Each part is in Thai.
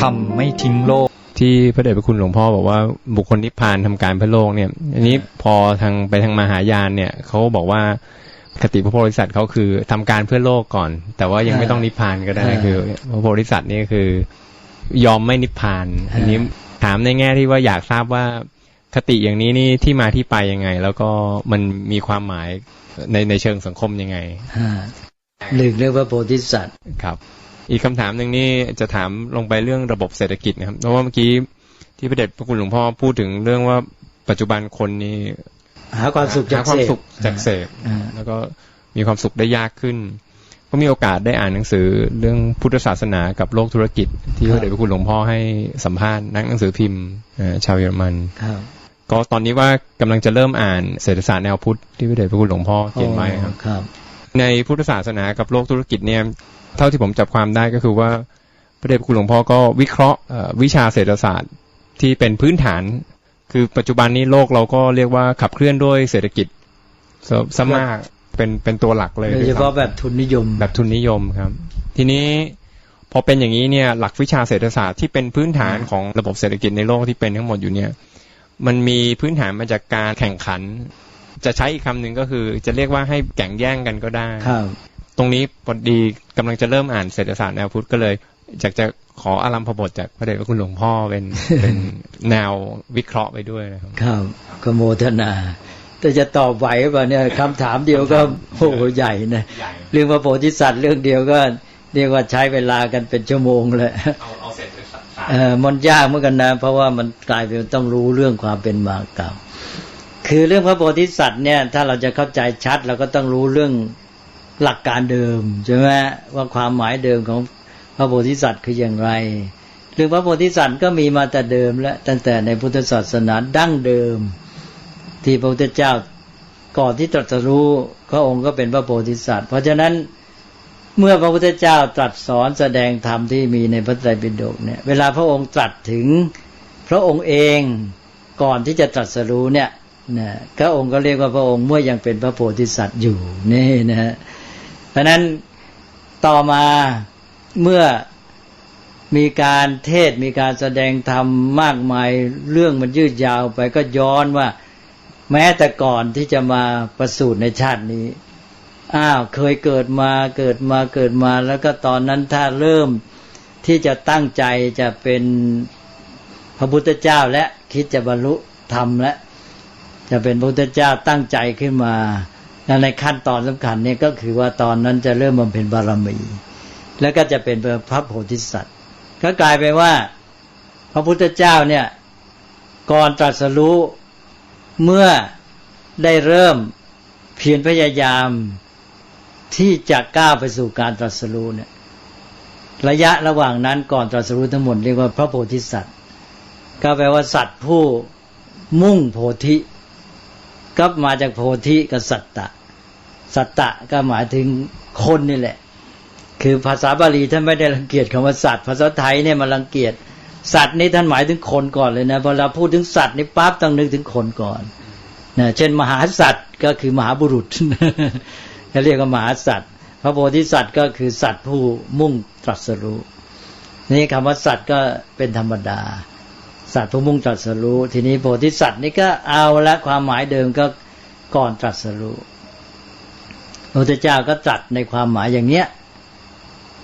ทำไม่ทิ้งโลก ที่พระเดชพระคุณหลวงพ่อบอกว่าบุคคลนิพพานทำการเพื่อโลกเนี่ย อันนี้พอทางไปทางมหายานเนี่ยเขาบอกว่าคติพระโพธิสัตว์เขาคือทำการเพื่อโลกก่อน แต่ว่ายังไม่ต้องนิพพานก็ได้อ่าคือพระโพธิสัตว์นี่คือยอมไม่นิพพาน อันนี้ถามในแง่ที่ว่าอยากทราบว่าคติอย่างนี้นี่ที่มาที่ไปยังไง แล้วก็มันมีความหมายในในเชิงสังคมยังไงอ่าหนึ่งเรียกว่าโพธิสัตว์ครับ อีกคำถามหนึ่งนี่จะถามลงไปเรื่องระบบเศรษฐกิจนะครับ เพราะว่าเมื่อกี้ที่พระเดชพระคุณหลวงพ่อพูดถึงเรื่องว่าปัจจุบันคนนี่หาความสุขจากหความเสพสุขจากเสพอ่าแล้วก็มีความสุขได้ยากขึ้นก็มีโอกาสได้อ่านหนังสือเรื่องพุทธศาสนากับโลกธุรกิจ ที่พระเดชพระคุณหลวงพ่อให้สัมภาษณ์นักหนังสือพิมพ์เอ่อชาวเยอรมันครับก็ตอนนี้ว่ากำลังจะเริ่มอ่านเศรษฐศาสตร์แนวพุทธที่พระเดชพระคุณหลวงพ่อเขียนไว้ครับครับในพุทธศาสนากับโลกธุรกิจเนี่ย เท่าที่ผมจับความได้ก็คือว่าพระเดชพระคุณหลวงพ่อก็วิเคราะห์เอ่อวิชาเศรษฐศาสตร์ที่เป็นพื้นฐาน คือปัจจุบันนี้โลกเราก็เรียกว่าขับเคลื่อนด้วยเศรษฐกิจซะซะมากเป็นเป็นตัวหลักเลยโดยเฉพาะแบบทุนนิยม แบบทุนนิยมครับ ทีนี้พอเป็นอย่างนี้เนี่ย หลักวิชาเศรษฐศาสตร์ที่เป็นพื้นฐานของระบบเศรษฐกิจในโลกที่เป็นทั้งหมดอยู่เนี่ย มันมีพื้นฐานมาจากการแข่งขัน จะใช้อีกคำหนึ่งก็คือ จะเรียกว่าให้แข่งแย่งกันก็ได้ครับ ตรงนี้พอดีกำลังจะเริ่มอ่านเศรษฐศาสตร์แนวพุทธก็เลยอยากจะขออารัมพบทจากพระเดชพระคุณหลวงพ่อเป็นเป็นแนววิเคราะห์ไปด้วยนะครับครับก็โมทนา แต่จะตอบไหวป่ะเนี่ยคำถามเดียวก็โอ้โหใหญ่นะเรื่องพระโพธิสัตว์เรื่องเดียวก็เรียกว่าใช้เวลากันเป็นชั่วโมงเลยเอาเอาเศรษฐศาสตร์เออมันยากเหมือนกันนะ เพราะว่ามันกลายเป็นต้องรู้เรื่องความเป็นมาเก่า คือเรื่องพระโพธิสัตว์เนี่ย ถ้าเราจะเข้าใจชัดเราก็ต้องรู้เรื่อง หลักการเดิมใช่ไหมว่าความหมายเดิมของพระโพธิสัตว์คืออย่างไรเรื่องพระโพธิสัตว์ก็มีมาแต่เดิมแล้วตั้งแต่ในพุทธศาสนาดั้งเดิม ที่พระพุทธเจ้าก่อนที่ตรัสรู้พระองค์ก็เป็นพระโพธิสัตว์ เพราะฉะนั้นเมื่อพระพุทธเจ้าตรัสสอนแสดงธรรมที่มีในพระไตรปิฎกเนี่ย เวลาพระองค์ตรัสถึงพระองค์เองก่อนที่จะตรัสรู้เนี่ยนะพระองค์ก็เรียกว่าพระองค์เมื่อยังเป็นพระโพธิสัตว์อยู่นี่นะฮะ ฉะนั้นต่อมาเมื่อมีการเทศมีการแสดงธรรมมากมายเรื่องมันยืดยาวไปก็ย้อนว่า แม้แต่ก่อนที่จะมาประสูติในชาตินี้อ้าวเคยเกิดมาเกิดมาเกิดมา แล้วก็ตอนนั้นถ้าเริ่มที่จะตั้งใจจะเป็นพระพุทธเจ้าและคิดจะบรรลุธรรมและจะเป็นพระพุทธเจ้าตั้งใจขึ้นมา และในขั้นตอนสำคัญเนี่ยก็คือว่าตอนนั้นจะเริ่มบำเพ็ญบารมี แล้วก็จะเป็นพระโพธิสัตว์ ก็กลายไปนว่า พระพุทธเจ้าเนี่ยก่อนตรัสรู้เมื่อได้เริ่มเพียรพยายามที่จะก้าวไปสู่การตรัสรู้เนี่ยระยะระหว่างนั้นก่อนตรัสรู้ทั้งหมดเรียกว่าพระโพธิสัตว์ ก็แปลว่าสัตว์ผู้มุ่งโพธิ ก็มาจากโพธิกับสัตตะ สัตตะก็หมายถึงคนนี่แหละ คือภาษาบาลีท่านไม่ได้รังเกียจคำว่าสัตว์ ภาษาไทยเนี่ยมันรังเกียจสัตว์นี่ท่านหมายถึงคนก่อนเลยนะพอเราพูดถึงสัตว์นี่ปั๊บต้องนึกถึงคนก่อนนะเช่นมหาสัตว์ก็คือมหาบุรุษเขาเรียกว่ามหาสัตว์พระโพธิสัตว์ก็คือสัตว์ผู้มุ่งตรัสรู้นี่คำว่าสัตว์ก็เป็นธรรมดา สัตว์ผู้มุ่งตรัสรู้ ทีนี้โพธิสัตว์นี่ก็เอาละความหมายเดิมก็ก่อนตรัสรู้ ระพุทธเจ้าก็ตรัสในความหมายอย่างเนี้ย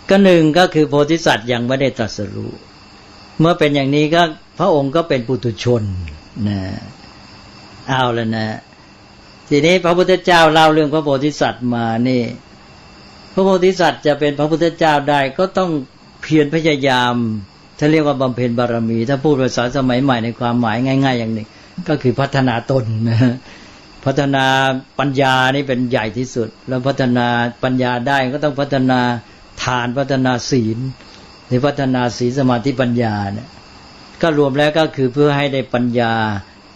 ก็หนึ่งก็คือโพธิสัตว์ยังไม่ได้ตรัสรู้เมื่อเป็นอย่างนี้ก็พระองค์ก็เป็นปุถุชนนะเอาแล้วนะ ทีนี้พระพุทธเจ้าเล่าเรื่องพระโพธิสัตว์มานี่ พระโพธิสัตว์จะเป็นพระพุทธเจ้าได้ก็ต้องเพียรพยายามถ้าเรียกว่าบำเพ็ญบารมี ถ้าพูดภาษาสมัยใหม่ในความหมายง่าย ๆ อย่างหนึ่งก็คือพัฒนาตนนะฮะ พัฒนาปัญญานี่เป็นใหญ่ที่สุด แล้วพัฒนาปัญญาได้ก็ต้องพัฒนาทานพัฒนาศีลหรือพัฒนาศีลสมาธิปัญญาเนี่ยก็รวมแล้วก็คือเพื่อให้ได้ปัญญา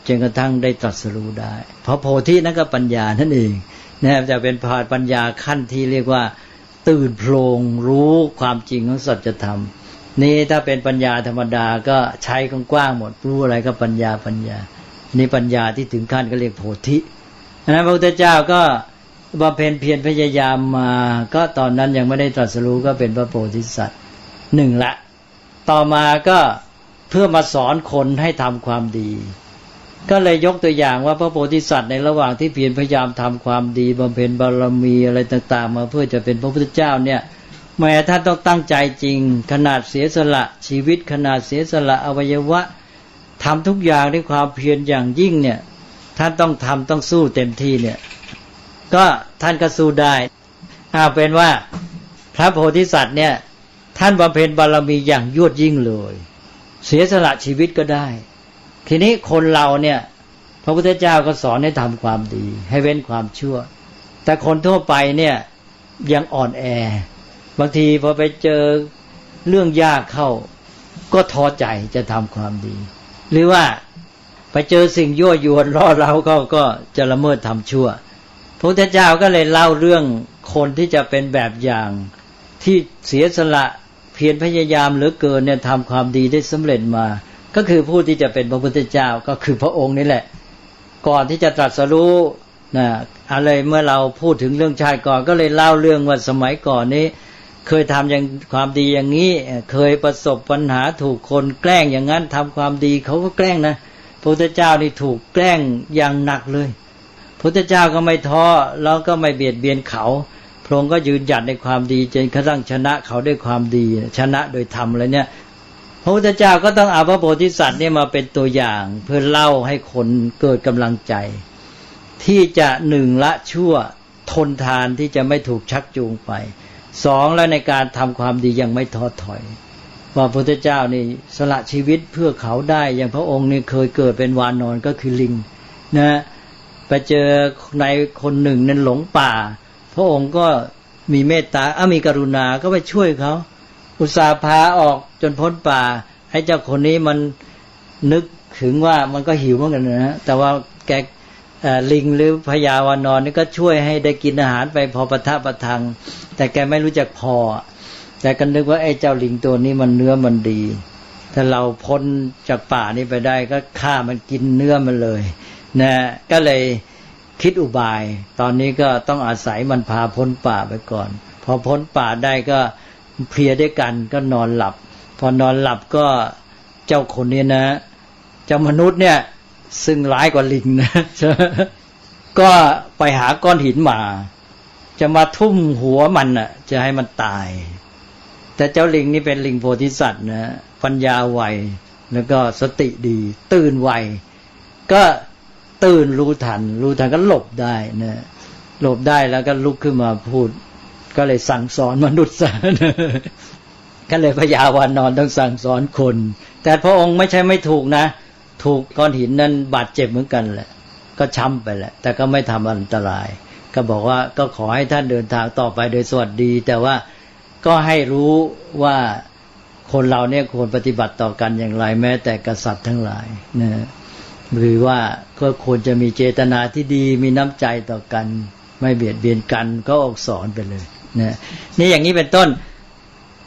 จนกระทั่งได้ตรัสรู้ได้ เพราะโพธินั่นก็ปัญญานั่นเองนะครับจะเป็นพาปัญญาขั้นที่เรียกว่า ตื่นโพลงรู้ความจริงของสัจธรรม นี่ถ้าเป็นปัญญาธรรมดาก็ใช้กว้างๆหมดรู้อะไรก็ปัญญาปัญญานี่ปัญญาที่ถึงขั้นก็เรียกโพธิ อันนั้นพระพุทธเจ้าก็บำเพ็ญเพียรพยายามมา ก็ตอนนั้นยังไม่ได้ตรัสรู้ก็เป็นพระโพธิสัตว์หนึ่งละ ต่อมาก็เพื่อมาสอนคนให้ทำความดี ก็เลยยกตัวอย่างว่าพระโพธิสัตว์ในระหว่างที่เพียรพยายามทำความดีบำเพ็ญบารมีอะไรต่าง ๆ มาเพื่อจะเป็นพระพุทธเจ้าเนี่ยแม้ท่านต้องตั้งใจจริง ขนาดเสียสละชีวิตขนาดเสียสละอวัยวะทำทุกอย่างด้วยความเพียรอย่างยิ่งเนี่ย ท่านต้องทำต้องสู้เต็มที่เนี่ย ก็ท่านก็สู้ได้เอาเป็นว่าพระโพธิสัตว์เนี่ย ท่านบำเพ็ญบารมีอย่างยวดยิ่งเลย เสียสละชีวิตก็ได้ ทีนี้คนเราเนี่ย พระพุทธเจ้าก็สอนให้ทำความดี ให้เว้นความชั่ว แต่คนทั่วไปเนี่ยยังอ่อนแอ บางทีพอไปเจอเรื่องยากเข้า ก็ท้อใจจะทำความดี หรือว่า ไปเจอสิ่งยั่วยวนล่อเราเขาก็จะละเมิดทำชั่วพระพุทธเจ้าก็เลยเล่าเรื่องคนที่จะเป็นแบบอย่างที่เสียสละเพียรพยายามเหลือเกินเนี่ยทำความดีได้สำเร็จมา ก็คือผู้ที่จะเป็นพระพุทธเจ้าก็คือพระองค์นี่แหละ ก่อนที่จะตรัสรู้นะอะไรเมื่อเราพูดถึงเรื่องชาติก่อนก็เลยเล่าเรื่องว่าสมัยก่อนนี้ เคยทำอย่างความดีอย่างนี้ เคยประสบปัญหาถูกคนแกล้งอย่างนั้นทำความดีเขาก็แกล้งนะ ระพุทธเจ้านี่ถูกแกล้งอย่างหนักเลยพระพุทธเจ้าก็ไม่ท้อแล้วก็ไม่เบียดเบียนเขา พระองค์ก็ยืนหยัดในความดีจนกระทั่งชนะเขาด้วยความดี ชนะโดยธรรมอะไรเนี่ยพระพุทธเจ้าก็ต้องเอาพระโพธิสัตว์เนี่ยมาเป็นตัวอย่าง เพื่อเล่าให้คนเกิดกำลังใจ ที่จะหนึ่งละชั่วทนทานที่จะไม่ถูกชักจูงไปสองแล้วในการทำความดียังไม่ท้อถอย ว่าพระพุทธเจ้านี่สละชีวิตเพื่อเขาได้ อย่างพระองค์นี่เคยเกิดเป็นวานนอนก็คือลิงนะไปเจอในคนหนึ่งนั้นหลงป่า พระองค์ก็มีเมตตาอะมีกรุณาก็ไปช่วยเขา อุตสาห์พาออกจนพ้นป่าให้เจ้าคนนี้มันนึกถึงว่ามันก็หิวเหมือนกันนะฮะแต่ว่าแก่ลิงหรือพญาวานอนนี่ก็ช่วยให้ได้กินอาหารไปพอประทับประทัง แต่แกไม่รู้จักพอ แต่ก็นึกว่าไอ้เจ้าลิงตัวนี้มันเนื้อมันดี ถ้าเราพ้นจากป่านี้ไปได้ก็ฆ่ามันกินเนื้อมันเลยนะก็เลยคิดอุบาย ตอนนี้ก็ต้องอาศัยมันพาพ้นป่าไปก่อน พอพ้นป่าได้ก็เพลียด้วยกันก็นอนหลับ พอนอนหลับก็เจ้าคนนี้นะ เจ้ามนุษย์เนี่ย ซึ่งร้ายกว่าลิงนะก็ไปหาก้อนหินมา จะมาทุ่มหัวมันน่ะ จะให้มันตาย แต่เจ้าลิงนี่เป็นลิงโพธิสัตว์นะปัญญาไวแล้วก็สติดี ตื่นไวก็ตื่นรู้ทัน รู้ทันก็หลบได้นะหลบได้แล้วก็ลุกขึ้นมาพูด ก็เลยสั่งสอนมนุษย์ซะก็เลยพยาวานอนต้องสั่งสอนคน แต่พระองค์ไม่ใช่ไม่ถูกนะ ถูกก้อนหินนั้นบาดเจ็บเหมือนกันแหละ ก็ช้ำไปแหละ แต่ก็ไม่ทำอันตราย ก็บอกว่าก็ขอให้ท่านเดินทางต่อไปโดยสวัสดี แต่ว่า ก็ให้รู้ว่าคนเราเนี่ยควรปฏิบัติต่อกันอย่างไร แม้แต่กษัตริย์ทั้งหลายนะหรือว่าก็ควรจะมีเจตนาที่ดีมีน้ำใจต่อกัน ไม่เบียดเบียนกันก็ออกสอนไปเลยนะนี่อย่างนี้เป็นต้น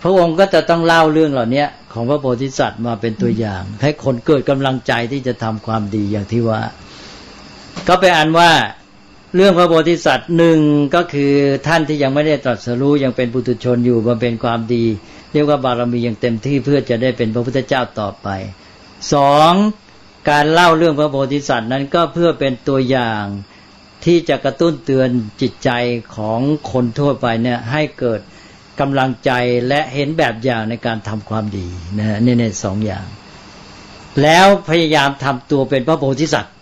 พระองค์ก็จะต้องเล่าเรื่องเหล่านี้ของพระโพธิสัตว์มาเป็นตัวอย่าง ให้คนเกิดกำลังใจที่จะทำความดีอย่างที่ว่า ก็เป็นอันว่า เรื่องพระโพธิสัตว์หนึ่งก็คือท่านที่ยังไม่ได้ตรัสรู้ยังเป็นปุถุชนอยู่บำเพ็ญความดี เรียกว่าบารมียังเต็มที่เพื่อจะได้เป็นพระพุทธเจ้าต่อไปสองการเล่าเรื่องพระโพธิสัตว์นั้นก็เพื่อเป็นตัวอย่างที่จะกระตุ้นเตือนจิตใจของคนทั่วไปเนี่ยให้เกิดกำลังใจและเห็นแบบอย่างในการทำความดีนะนี่ในสองอย่าง แล้วพยายามทำตัวเป็นพระโพธิสัตว์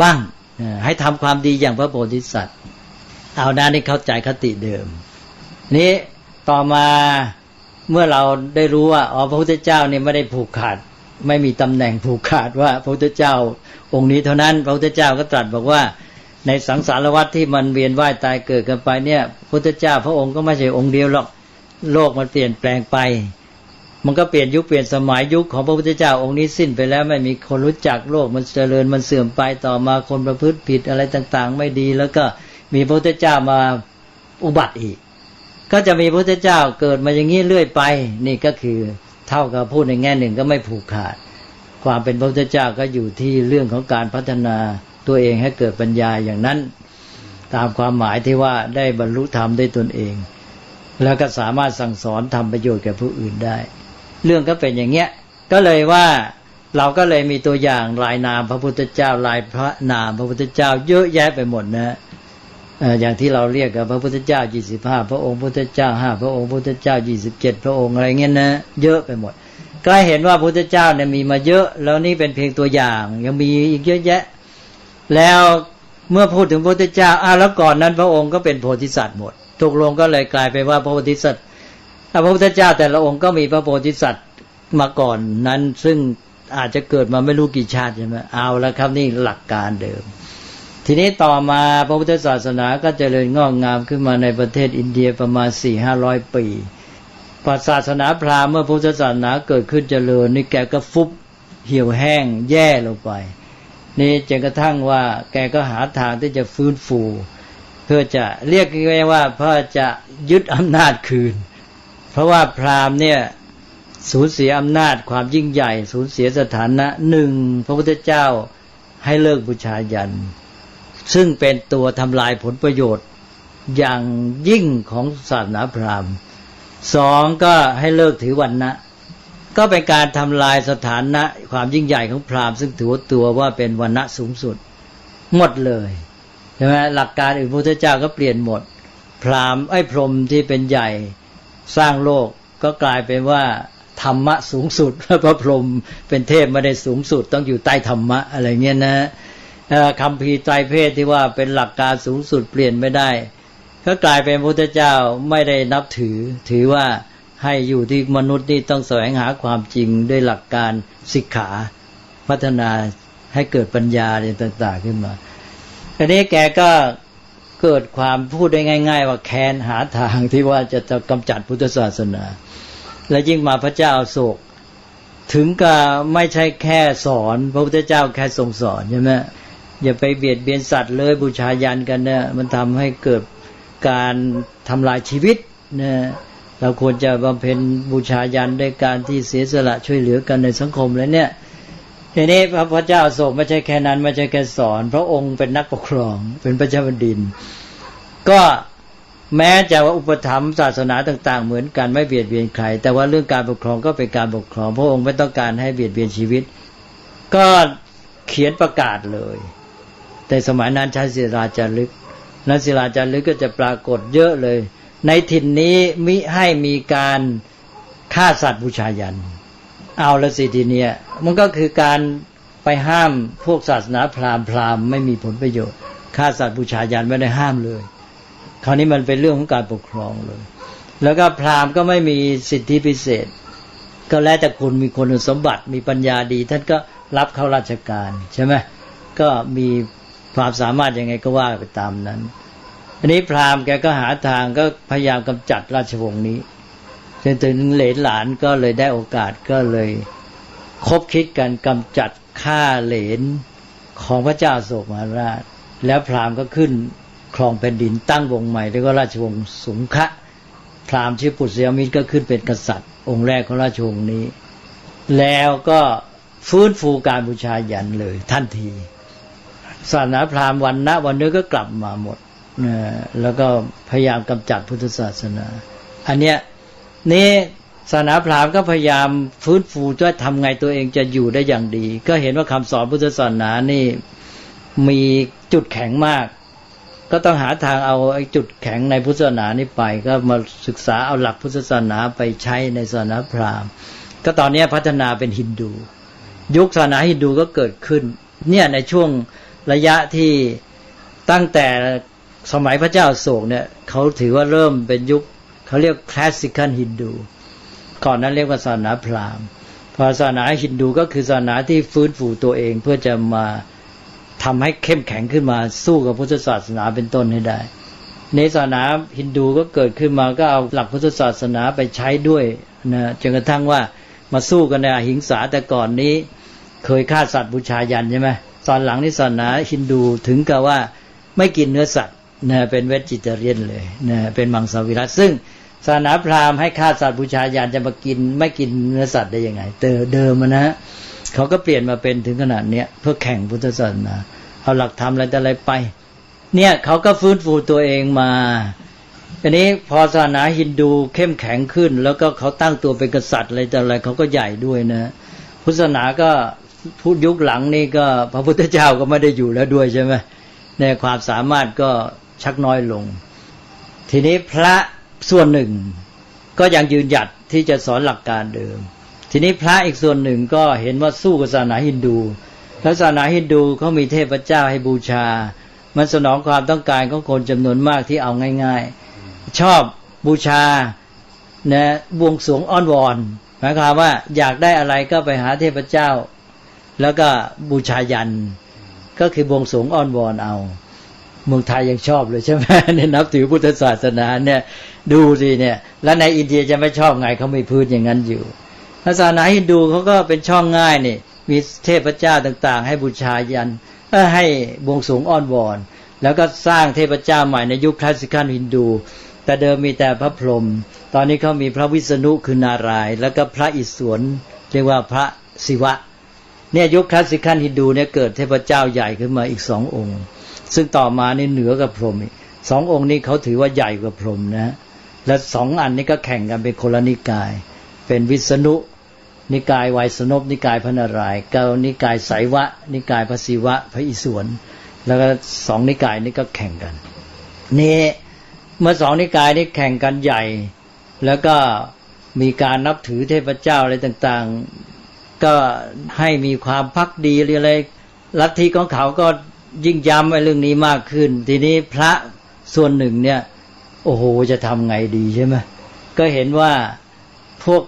บ้าง ให้ทำความดีอย่างพระโพธิสัตว์ เอาหน้านี่เข้าใจคติเดิม นี้ต่อมาเมื่อเราได้รู้ว่าอ๋อพระพุทธเจ้าเนี่ยไม่ได้ผูกขาด ไม่มีตำแหน่งผูกขาดว่าพระพุทธเจ้า องค์นี้เท่านั้น พระพุทธเจ้าก็ตรัสบอกว่า ในสังสารวัฏที่มันเวียนว่ายตายเกิดกันไปเนี่ยพระพุทธเจ้าพระองค์ก็ไม่ใช่องค์เดียวหรอกโลกมันเปลี่ยนแปลงไป มันก็เปลี่ยนยุคเปลี่ยนสมัยยุคของพระพุทธเจ้าองค์นี้สิ้นไปแล้วไม่มีคนรู้จักโลกมันเจริญมันเสื่อมไปต่อมาคนประพฤติผิดอะไรต่าง ๆ ไม่ดี แล้วก็มีพระพุทธเจ้ามาอุบัติอีก ก็จะมีพระพุทธเจ้าเกิดมาอย่างนี้เรื่อยไป นี่ก็คือเท่ากับพูดในแง่หนึ่งก็ไม่ผูกขาด ความเป็นพระพุทธเจ้าก็อยู่ที่เรื่องของการพัฒนาตัวเองให้เกิดปัญญาอย่างนั้น ตามความหมายที่ว่าได้บรรลุธรรมได้ตนเอง แล้วก็สามารถสั่งสอนทำประโยชน์แก่ผู้อื่นได้ เรื่องก็เป็นอย่างเงี้ย ก็เลยว่าเราก็เลยมีตัวอย่างลายนามพระพุทธเจ้าลายพระนามพระพุทธเจ้าเยอะแยะไปหมดนะอย่างที่เราเรียกกันพระพุทธเจ้ายี่สิบห้าพระองค์พุทธเจ้าห้าพระองค์พุทธเจ้ายี่สิบเจ็ดพระองค์อะไรเงี้ยนะเยอะไปหมด ก็เห็นว่าพุทธเจ้าเนี่ยมีมาเยอะ แล้วนี่เป็นเพียงตัวอย่างยังมีอีกเยอะแยะ แล้วเมื่อพูดถึงพระพุทธเจ้าอ้าวแล้วก่อนนั้นพระองค์ก็เป็นโพธิสัตว์หมดตกลงก็เลยกลายไปนว่าพระโพธิสัตว์ พระพุทธเจ้าแต่ละองค์ก็มีพระโพธิสัตว์มาก่อนนั้นซึ่งอาจจะเกิดมาไม่รู้กี่ชาติใช่ไหมเอาแล้วครับนี่หลักการเดิม ทีนี้ต่อมาพระพุทธศาสนาก็เจริญงอกงามขึ้นมาในประเทศอินเดียประมาณสี่ห้าร้อยปีพอศาสนาพราหมณ์เมื่อพุทธศาสนาเกิดขึ้นเจริญนี่แกก็ฟุบเหี่ยวแห้งแย่ลงไป นี่จนกระทั่งว่าแกก็หาทางที่จะฟื้นฟู เพื่อจะเรียกง่ายว่าเพื่อจะยึดอำนาจคืน เพราะว่าพราหมณ์เนี่ยสูญเสียอำนาจความยิ่งใหญ่ สูญเสียสถานะหนึ่งพระพุทธเจ้าให้เลิกบูชายัน ซึ่งเป็นตัวทำลายผลประโยชน์อย่างยิ่งของศาสนาพราหมณ์สองก็ให้เลิกถือวันนะก็เป็นการทำลายสถานะความยิ่งใหญ่ของพราหมณ์ซึ่งถือว่าตัวว่าเป็นวันณะสูงสุด หมดเลยใช่ไหมหลักการอื่นพระพุทธเจ้าก็เปลี่ยนหมด พราหมณ์ไอ้พรหมที่เป็นใหญ่ สร้างโลกก็กลายเป็นว่าธรรมะสูงสุดพระพรหมเป็นเทพไม่ได้สูงสุดต้องอยู่ใต้ธรรมะอะไรเงี้ยนะคำพีไตรเพศที่ว่าเป็นหลักการสูงสุดเปลี่ยนไม่ได้ ก็กลายเป็นพระพุทธเจ้าไม่ได้นับถือ ถือว่าให้อยู่ที่มนุษย์นี่ต้องแสวงหาความจริงด้วยหลักการศิกขาพัฒนาให้เกิดปัญญาอะไรต่าง ๆ ขึ้นมาทีนี้แกก็ เกิดความพูดได้ง่าย ๆ ว่าแค้นหาทางที่ว่าจะจะกำจัดพุทธศาสนา และยิ่งมาพระเจ้าโศก ถึงกับไม่ใช่แค่สอน พระพุทธเจ้าแค่ทรงสอนใช่ไหมอย่าไปเบียดเบียนสัตว์เลยบูชายันกันเนี่ยมันทำให้เกิดการทำลายชีวิตนะเราควรจะบำเพ็ญบูชายันด้วยการที่เสียสละช่วยเหลือกันในสังคมแล้วเนี่ย ทีนี้พระพุทธเจ้าอาโศกไม่ใช่แค่นั้นไม่ใช่แค่สอน พระองค์เป็นนักปกครอง เป็นพระเจ้าแผ่นดิน ก็แม้จะว่าอุปถัมภ์ศาสนาต่าง ๆ เหมือนกันไม่เบียดเบียนใคร แต่ว่าเรื่องการปกครองก็เป็นการปกครอง พระองค์ไม่ต้องการให้เบียดเบียนชีวิต ก็เขียนประกาศเลย แต่สมัยนั้นใช้ศิลาจารึกนั้นศิลาจารึกก็จะปรากฏเยอะเลย ในถิ่นนี้มิให้มีการฆ่าสัตว์บูชายัน เอาละสิทีเนี้ยมันก็คือการไปห้ามพวกศาสนาพราหมณ์พราหมณ์ไม่มีผลประโยชน์ฆ่าสัตว์บูชายันไม่ได้ห้ามเลย คราวนี้มันเป็นเรื่องของการปกครองเลย แล้วก็พราหมณ์ก็ไม่มีสิทธิพิเศษ ก็แล้วแต่คุณมีคุณสมบัติมีปัญญาดี ท่านก็รับเข้าราชการใช่ไหมก็มีความสามารถยังไงก็ว่าไปตามนั้นอันนี้พราหมณ์แกก็หาทางก็พยายามกำจัดราชวงศ์นี้ จนถึงเหลนหลานก็เลยได้โอกาสก็เลย คบคิดกันกำจัดฆ่าเหลนของพระเจ้าโศกมหาราช แล้วพราหมณ์ก็ขึ้นครองแผ่นดินตั้งวงใหม่แล้วก็ราชวงศ์สุงคะพราหมณ์ชื่อปุษยมิตรก็ขึ้นเป็นกษัตริย์ องค์แรกของราชวงศ์นี้ แล้วก็ฟื้นฟูการบูชายันเลยทันทีศาสนาพราหมณ์วันนะวันนี้ก็กลับมาหมดนะแล้วก็พยายามกำจัดพุทธศาสนา อันเนี้ย นี่ศาสนาพราหมณ์ก็พยายามฟื้นฟูจะทำไงตัวเองจะอยู่ได้อย่างดี ก็เห็นว่าคำสอนพุทธศาสนานี่มีจุดแข็งมาก ก็ต้องหาทางเอาไอ้จุดแข็งในพุทธศาสนานี้ไป ก็มาศึกษาเอาหลักพุทธศาสนาไปใช้ในศาสนาพราหมณ์ ก็ตอนนี้พัฒนาเป็นฮินดู ยุคศาสนาฮินดูก็เกิดขึ้น เนี่ยในช่วงระยะที่ตั้งแต่สมัยพระเจ้าโศกเนี่ยเขาถือว่าเริ่มเป็นยุค เขาเรียกคลาสสิคันฮินดูก่อนนั้นเรียกว่าศาสนาพราหมณ์พอศาสนาฮินดูก็คือศาสนาที่ฟื้นฟูตัวเองเพื่อจะมาทำให้เข้มแข็งขึ้นมาสู้กับพุทธศาสนาเป็นต้นให้ได้ในศาสนาฮินดูก็เกิดขึ้นมาก็เอาหลักพุทธศาสนาไปใช้ด้วยนะจนกระทั่งว่ามาสู้กันในอหิงสาแต่ก่อนนี้ เคยฆ่าสัตว์บูชายันใช่ไหมตอนหลังนี่ศาสนาฮินดูถึงกับว่าไม่กินเนื้อสัตว์นะเป็นเวจิเตเรียนเลยนะเป็นมังสวิรัตซึ่ง ศาสนาพราหมณ์ให้ฆ่าสัตว์บูชายันจะมากินไม่กินเนื้อสัตว์ได้ยังไงเตอเดิมอะนะเขาก็เปลี่ยนมาเป็นถึงขนาดเนี้ยเพื่อแข่งพุทธศาสนาเอาหลักธรรมอะไรแต่อะไรไป เนี่ยเขาก็ฟื้นฟูตัวเองมาอันนี้พอศาสนาฮินดูเข้มแข็งขึ้น แล้วก็เขาตั้งตัวเป็นกษัตริย์อะไรแต่อะไรเขาก็ใหญ่ด้วยนะพุทธศาสนาก็พูดยุคหลังนี่ก็พระพุทธเจ้าก็ไม่ได้อยู่แล้วด้วยใช่ไหมในความสามารถก็ชักน้อยลง ทีนี้พระ ส่วนหนึ่งก็ยังยืนหยัดที่จะสอนหลักการเดิม ทีนี้พระอีกส่วนหนึ่งก็เห็นว่าสู้กับศาสนาฮินดูแล้วศาสนาฮินดูเขามีเทพเจ้าให้บูชา มันสนองความต้องการของคนจำนวนมากที่เอาง่าย ๆ ชอบบูชานะบวงสรวงอ้อนวอนหมายความว่าอยากได้อะไรก็ไปหาเทพเจ้า แล้วก็บูชายัน ก็คือบวงสรวงอ้อนวอนเอา เมืองไทยยังชอบเลยใช่ไหมเนี่ยนับถือพุทธศาสนาเนี่ย ดูสิเนี่ย แล้วในอินเดียจะไม่ชอบไงเขาไม่พื้นอย่างนั้นอยู่ศาสนาฮินดูเขาก็เป็นช่องง่ายนี่มีเทพเจ้าต่าง ๆ ให้บูชายันให้บวงสรวงอ้อนวอน แล้วก็สร้างเทพเจ้าใหม่ในยุคคลาสสิคัลฮินดู แต่เดิมมีแต่พระพรหมตอนนี้เขามีพระวิษณุคือนารายแล้วก็พระอิศวรเรียกว่าพระศิวะ เนี่ยยุคคลาสสิคัลฮินดูเนี่ยเกิดเทพเจ้าใหญ่ขึ้นมาอีกสององค์ ซึ่งต่อมานี่เหนือกับพรหมสององค์นี้เขาถือว่าใหญ่กว่าพรหมนะ และสองอันนี้ก็แข่งกันเป็นคนละนิกาย เป็นวิษณุ นิกายไวยสนพนิกายพระนารายณ์เกานิกายไสยวะ นิกายพระศิวะ พระอิศวรแล้วก็สองนิกายนี้ก็แข่งกัน นี่เมื่อสองนิกายนี้แข่งกันใหญ่ แล้วก็มีการนับถือเทพเจ้าอะไรต่างๆ ก็ให้มีความพักดีหรืออะไรลัทธิของเขาก็ ยิ่งย้ำไอ้เรื่องนี้มากขึ้น ทีนี้พระส่วนหนึ่งเนี่ย โอ้โหจะทำไงดีใช่ไหมก็เห็นว่าพวก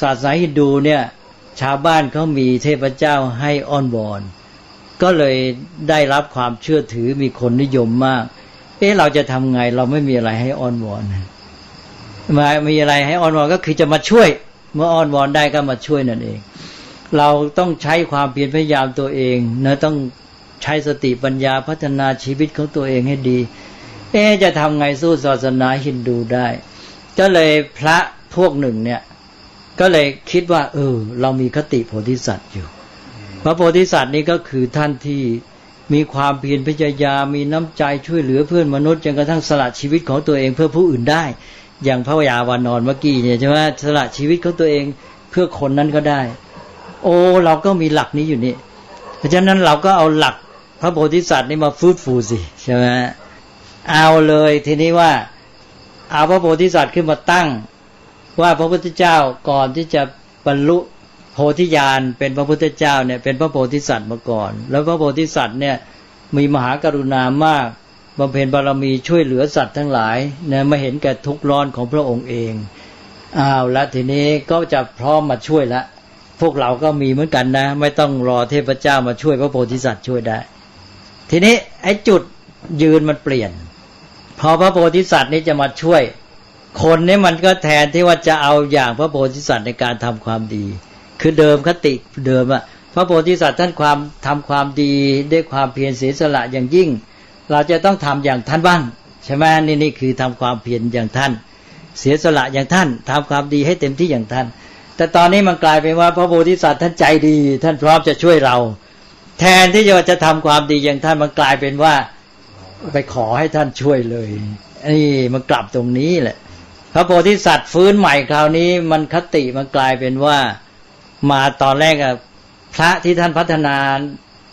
ศาสนาฮินดูเนี่ย ชาวบ้านเขามีเทพเจ้าให้อ้อนวอน ก็เลยได้รับความเชื่อถือมีคนนิยมมาก เอ๊ะเราจะทำไงเราไม่มีอะไรให้อ้อนวอนมามีอะไรให้อ้อนวอนก็คือจะมาช่วย เมื่ออ้อนวอนได้ก็มาช่วยนั่นเอง เราต้องใช้ความเพียรพยายามตัวเองนะต้อง ใช้สติปัญญาพัฒนาชีวิตของตัวเองให้ดี เอ๊จะทำไงสู้ศาสนาฮินดูได้ ก็เลยพระพวกหนึ่งเนี่ย ก็เลยคิดว่า เออ เรามีคติโพธิสัตว์อยู่ พระโพธิสัตว์นี่ก็คือท่านที่มีความเพียรพยายามมีน้ำใจช่วยเหลือเพื่อนมนุษย์จนกระทั่งสละชีวิตของตัวเองเพื่อผู้อื่นได้ อย่างพระยาวานอนเมื่อกี้เนี่ยใช่ไหมสละชีวิตของตัวเองเพื่อคนนั้นก็ได้ โอ้เราก็มีหลักนี้อยู่นี่ เพราะฉะนั้นเราก็เอาหลัก พระโพธิสัตว์นี่มาฟื้นฟูสิใช่ไหมเอาเลยทีนี้ว่า เอาพระโพธิสัตว์ขึ้นมาตั้ง ว่าพระพุทธเจ้าก่อนที่จะบรรลุโพธิญาณเป็นพระพุทธเจ้าเนี่ยเป็นพระโพธิสัตว์มาก่อน แล้วพระโพธิสัตว์เนี่ยมีมหากรุณามากบำเพ็ญบารมีช่วยเหลือสัตว์ทั้งหลายเนี่ยมาเห็นแก่ทุกข์ร้อนของพระองค์เองอ้าวแล้วทีนี้ก็จะพร้อมมาช่วยละ พวกเราก็มีเหมือนกันนะ ไม่ต้องรอเทพเจ้ามาช่วยพระโพธิสัตว์ช่วยได้ ทีนี้ไอ้จุดยืนมันเปลี่ยน พอพระโพธิสัตว์นี้จะมาช่วย คนนี้มันก็แทนที่ว่าจะเอาอย่างพระโพธิสัตว์ในการทำความดี คือเดิมคติเดิมอะพระโพธิสัตว์ท่านความทำความดีด้วยความเพียรเสียสละอย่างยิ่ง เราจะต้องทำอย่างท่านบ้างใช่ไหมนี่นี่คือทำความเพียรอย่างท่าน เสียสละอย่างท่านทำความดีให้เต็มที่อย่างท่าน แต่ตอนนี้มันกลายเป็นว่าพระโพธิสัตว์ท่านใจดี ท่านพร้อมจะช่วยเรา แทนที่จะจะทำความดีอย่างท่านมันกลายเป็นว่า ไปขอให้ท่านช่วยเลยนี่มันกลับตรงนี้แหละ พระโพธิสัตว์ฟื้นใหม่คราวนี้ มันคติมันกลายเป็นว่า มาตอนแรกอะพระที่ท่านพัฒนา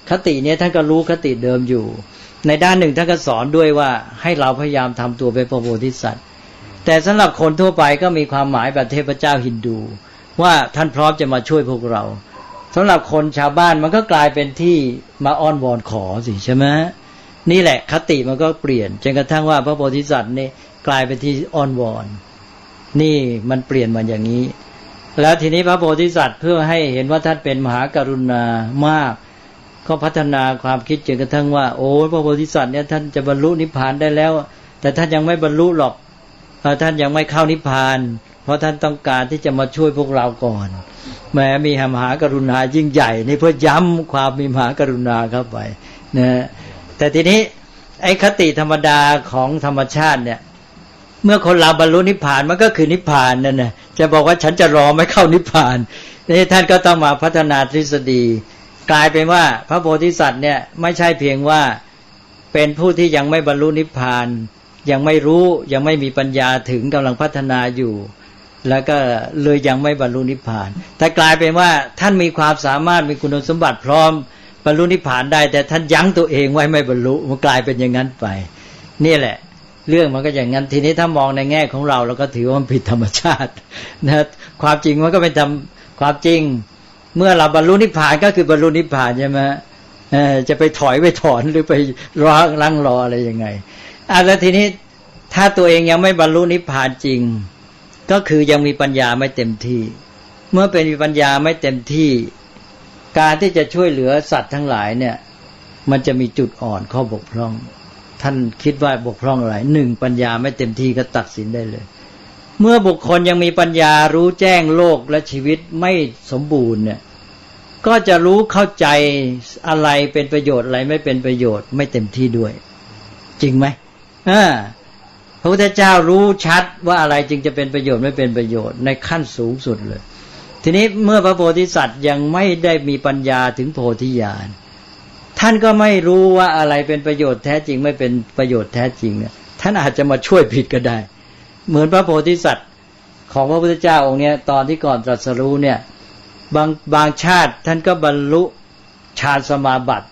คติเนี้ยท่านก็รู้คติเดิมอยู่ ในด้านหนึ่งท่านก็สอนด้วยว่าให้เราพยายามทำตัวเป็นพระโพธิสัตว์แต่สำหรับคนทั่วไปก็มีความหมายแบบเทพเจ้าฮินดู ว่าท่านพร้อมจะมาช่วยพวกเรา สำหรับคนชาวบ้านมันก็กลายเป็นที่มาอ้อนวอนขอสิใช่ไหมนี่แหละคติมันก็เปลี่ยนจนกระทั่งว่าพระโพธิสัตว์นี่กลายเป็นที่อ้อนวอน นี่มันเปลี่ยนมาอย่างนี้ แล้วทีนี้พระโพธิสัตว์เพื่อให้เห็นว่าท่านเป็นมหากรุณามาก ก็พัฒนาความคิดจนกระทั่งว่า โอ้พระโพธิสัตว์เนี่ยท่านจะบรรลุนิพพานได้แล้ว แต่ท่านยังไม่บรรลุหรอกเพราะท่านยังไม่เข้านิพพาน เพราะท่านต้องการที่จะมาช่วยพวกเราก่อน แม้มีมหากรุณายิ่งใหญ่นี่เพื่อย้ำความมีมหากรุณาเข้าไปนะแต่ทีนี้ไอ้คติธรรมดาของธรรมชาติเนี่ย เมื่อคนเราบรรลุนิพพานมันก็คือนิพพานนั่นนะจะบอกว่าฉันจะรอไม่เข้านิพพานนี่ท่านก็ต้องมาพัฒนาทฤษฎี กลายเป็นว่าพระโพธิสัตว์เนี่ยไม่ใช่เพียงว่าเป็นผู้ที่ยังไม่บรรลุนิพพาน ยังไม่รู้ยังไม่มีปัญญาถึงกำลังพัฒนาอยู่ แล้วก็เลยยังไม่บรรลุนิพพาน แต่กลายเป็นว่าท่านมีความสามารถมีคุณสมบัติพร้อมบรรลุนิพพานได้ แต่ท่านยั้งตัวเองไว้ไม่บรรลุมันกลายเป็นอย่างนั้นไป นี่แหละ เรื่องมันก็อย่างนั้นทีนี้ถ้ามองในแง่ของเราเราก็ถือว่ามันผิดธรรมชาตินะความจริงมันก็เป็นธรรมความจริง เมื่อเราบรรลุนิพพานก็คือบรรลุนิพพานใช่ไหมเออจะไปถอยไปถอนหรือไปรอลังรออะไรยังไงอะแล้วทีนี้ถ้าตัวเองยังไม่บรรลุนิพพานจริง ก็คือยังมีปัญญาไม่เต็มที่ เมื่อเป็นมีปัญญาไม่เต็มที่ การที่จะช่วยเหลือสัตว์ทั้งหลายเนี่ย มันจะมีจุดอ่อนข้อบกพร่อง ท่านคิดว่าบกพร่องอะไรหนึ่งปัญญาไม่เต็มที่ก็ตัดสินได้เลย เมื่อบุคคลยังมีปัญญารู้แจ้งโลกและชีวิตไม่สมบูรณ์เนี่ยก็จะรู้เข้าใจอะไรเป็นประโยชน์อะไรไม่เป็นประโยชน์ไม่เต็มที่ด้วย จริงไหมอ่า พระพุทธเจ้ารู้ชัดว่าอะไรจึงจะเป็นประโยชน์ไม่เป็นประโยชน์ในขั้นสูงสุดเลย ทีนี้เมื่อพระโพธิสัตว์ยังไม่ได้มีปัญญาถึงโพธิญาณท่านก็ไม่รู้ว่าอะไรเป็นประโยชน์แท้จริงไม่เป็นประโยชน์แท้จริงเนี่ยท่านอาจจะมาช่วยผิดก็ได้ เหมือนพระโพธิสัตว์ของพระพุทธเจ้าองค์เนี้ยตอนที่ก่อนตรัสรู้เนี่ยบางบางชาติท่านก็บรรลุฌานสมาบัติ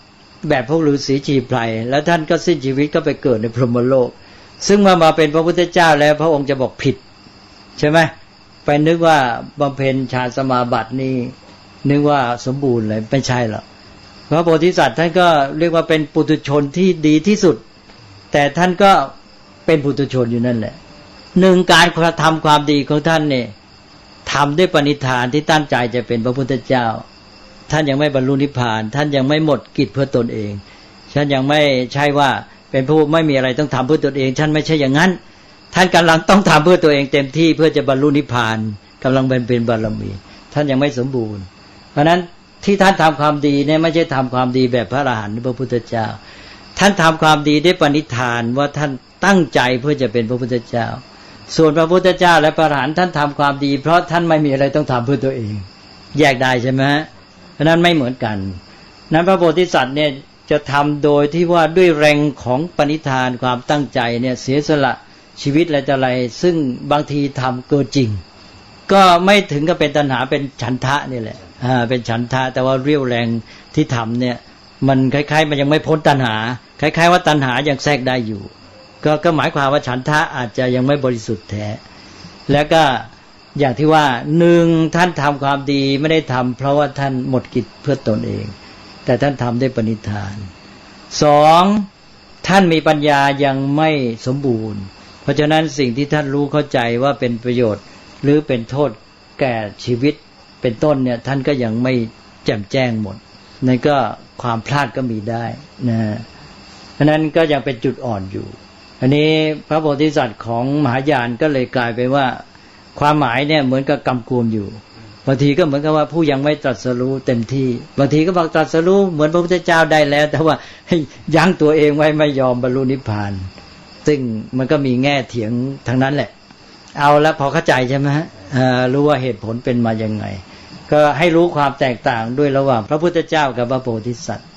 แบบพวกฤาษีชีไพรแล้วท่านก็สิ้นชีวิตก็ไปเกิดในพรหมโลก ซึ่งมามาเป็นพระพุทธเจ้าแล้วพระองค์จะบอกผิด ใช่ไหมไปนึกว่าบำเพ็ญฌานสมาบัตินี่นึกว่าสมบูรณ์เลยไม่ใช่หรอกพระโพธิสัตว์ท่านก็เรียกว่าเป็นปุถุชนที่ดีที่สุด แต่ท่านก็เป็นปุถุชนอยู่นั่นแหละหนึ่งการกระทำความดีของท่านเนี่ยทำด้วยปณิธานที่ตั้งใจจะเป็นพระพุทธเจ้า ท่านยังไม่บรรลุนิพพาน ท่านยังไม่หมดกิจเพื่อตนเองท่านยังไม่ใช่ว่า เป็นผู้ไม่มีอะไรต้องทำเพื่อตนเอง ท่านไม่ใช่อย่างนั้น ท่านกำลังต้องทำเพื่อตัวเองเต็มที่เพื่อจะบรรลุนิพพานกำลังเป็นเป็นบารมี ท่านยังไม่สมบูรณ์ เพราะฉะนั้นที่ท่านทำความดีเนี่ยไม่ใช่ทำความดีแบบพระอรหันต์พระพุทธเจ้า ท่านทำความดีด้วยปณิธานว่าท่านตั้งใจเพื่อจะเป็นพระพุทธเจ้า ส่วนพระพุทธเจ้าและพระอรหันต์ท่านทำความดี เพราะท่านไม่มีอะไรต้องทำเพื่อตัวเอง แยกได้ใช่ไหมฮะเพราะนั้นไม่เหมือนกัน นั้นพระโพธิสัตว์เนี่ย จะทำโดยที่ว่าด้วยแรงของปณิธานความตั้งใจเนี่ยเสียสละชีวิตอะไรต่อะไร ซึ่งบางทีทำเกินจริง ก็ไม่ถึงกับเป็นตัณหาเป็นฉันทะนี่แหละอ่าเป็นฉันทะแต่ว่าเรี่ยวแรงที่ทำเนี่ย มันคล้ายๆ มันยังไม่พ้นตัณหา คล้าย ๆ ว่าตัณหายังแทรกได้อยู่ ก็ก็หมายความว่าฉันทะอาจจะยังไม่บริสุทธิ์แท้ แล้วก็อย่างที่ว่าหนึ่งท่านทำความดีไม่ได้ทำเพราะว่าท่านหมดกิจเพื่อตนเอง แต่ท่านทำด้ปณิธานสองท่านมีปัญญายังไม่สมบูรณ์ เพราะฉะนั้นสิ่งที่ท่านรู้เข้าใจว่าเป็นประโยชน์ หรือเป็นโทษแก่ชีวิตเป็นต้นเนี่ย ท่านก็ยังไม่แจ่มแจ้งหมดนั่นก็ความพลาดก็มีได้นะเพราะนั้นก็ยังเป็นจุดอ่อนอยู่ อันนี้พระโพธิสัตว์ของมหายานก็เลยกลายไปว่า ความหมายเนี่ยเหมือนกับกำกวมอยู่ บางทีก็เหมือนกับว่าผู้ยังไม่ตรัสรู้เต็มที่ บางทีก็บอกตรัสรู้เหมือนพระพุทธเจ้าได้แล้ว แต่ว่ายั้งตัวเองไว้ไม่ยอมบรรลุนิพพาน ซึ่งมันก็มีแง่เถียงทั้งนั้นแหละ เอาแล้วพอเข้าใจใช่ไหมฮะรู้ว่าเหตุผลเป็นมายังไง ก็ให้รู้ความแตกต่างด้วยระหว่าง พระพุทธเจ้ากับพระโพธิสัตว์